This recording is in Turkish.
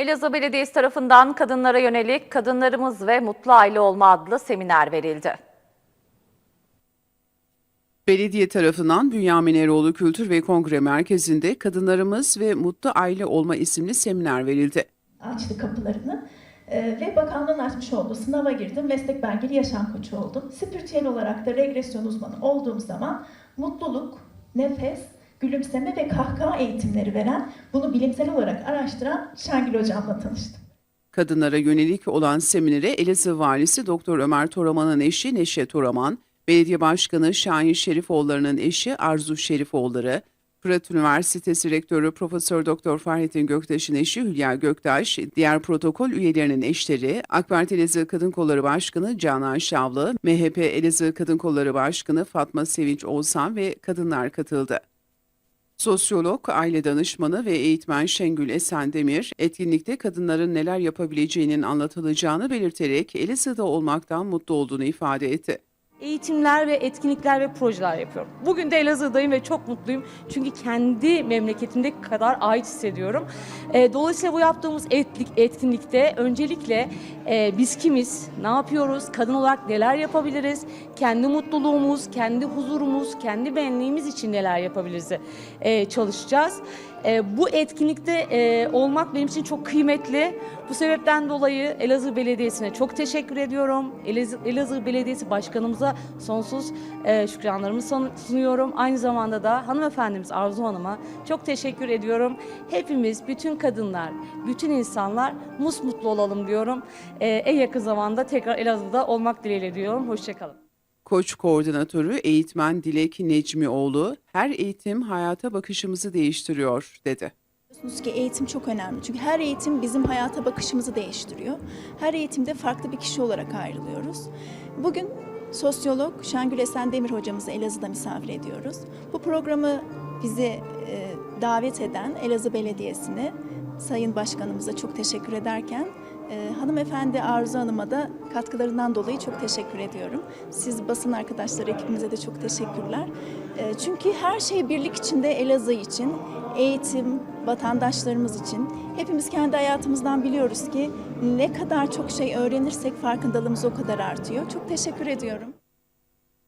Elazığ Belediyesi tarafından kadınlara yönelik Kadınlarımız ve Mutlu Aile Olma adlı seminer verildi. Belediye tarafından Bünyamin Eroğlu Kültür ve Kongre Merkezi'nde Kadınlarımız ve Mutlu Aile Olma isimli seminer verildi. açtı kapılarını Ee, ve bakanlığın açmış olduğu sınava girdim. Meslek belgeli yaşam koçu oldum. Spiritüel olarak da regresyon uzmanı olduğum zaman mutluluk, nefes, gülümseme ve kahkaha eğitimleri veren, bunu bilimsel olarak araştıran Şengül Hocam'la tanıştım. Kadınlara yönelik olan seminere Elazığ Valisi Doktor Ömer Toraman'ın eşi Neşe Toraman, Belediye Başkanı Şahin Şerifoğulları'nın eşi Arzu Şerifoğulları, Fırat Üniversitesi Rektörü Profesör Doktor Fahrettin Göktaş'ın eşi Hülya Göktaş, diğer protokol üyelerinin eşleri, AK Parti Elazığ Kadın Kolları Başkanı Canan Şavlı, MHP Elazığ Kadın Kolları Başkanı Fatma Sevinç Oğuzhan ve kadınlar katıldı. Sosyolog, aile danışmanı ve eğitmen Şengül Esendemir, etkinlikte kadınların neler yapabileceğinin anlatılacağını belirterek Elazığ'da olmaktan mutlu olduğunu ifade etti. Eğitimler ve etkinlikler ve projeler yapıyorum. Bugün de Elazığ'dayım ve çok mutluyum. Çünkü kendi memleketimdeki kadar ait hissediyorum. E, dolayısıyla bu yaptığımız etkinlikte öncelikle e, biz kimiz, ne yapıyoruz, kadın olarak neler yapabiliriz, kendi mutluluğumuz, kendi huzurumuz, kendi benliğimiz için neler yapabiliriz e, çalışacağız. E, bu etkinlikte olmak benim için çok kıymetli. Bu sebepten dolayı Elazığ Belediyesi'ne çok teşekkür ediyorum. Elazığ, Elazığ Belediyesi Başkanımıza sonsuz e, şükranlarımı sunuyorum. Aynı zamanda da hanımefendimiz Arzu Hanım'a çok teşekkür ediyorum. Hepimiz, bütün kadınlar, bütün insanlar musmutlu olalım diyorum. E, en yakın zamanda tekrar Elazığ'da olmak dileğiyle diyorum. Hoşçakalın. Koç koordinatörü eğitmen Dilek Necmioğlu, her eğitim hayata bakışımızı değiştiriyor dedi. Biliyorsunuz ki eğitim çok önemli. Çünkü her eğitim bizim hayata bakışımızı değiştiriyor. Her eğitimde farklı bir kişi olarak ayrılıyoruz. Bugün sosyolog Şengül Esendemir hocamızı Elazığ'da misafir ediyoruz. Bu programı bizi e, davet eden Elazığ Belediyesi'ne, Sayın Başkanımıza çok teşekkür ederken e, hanımefendi Arzu Hanım'a da katkılarından dolayı çok teşekkür ediyorum. Siz basın arkadaşları ekibimize de çok teşekkürler. E, çünkü her şey birlik içinde Elazığ için, eğitim, vatandaşlarımız için hepimiz kendi hayatımızdan biliyoruz ki ne kadar çok şey öğrenirsek farkındalığımız o kadar artıyor. Çok teşekkür ediyorum.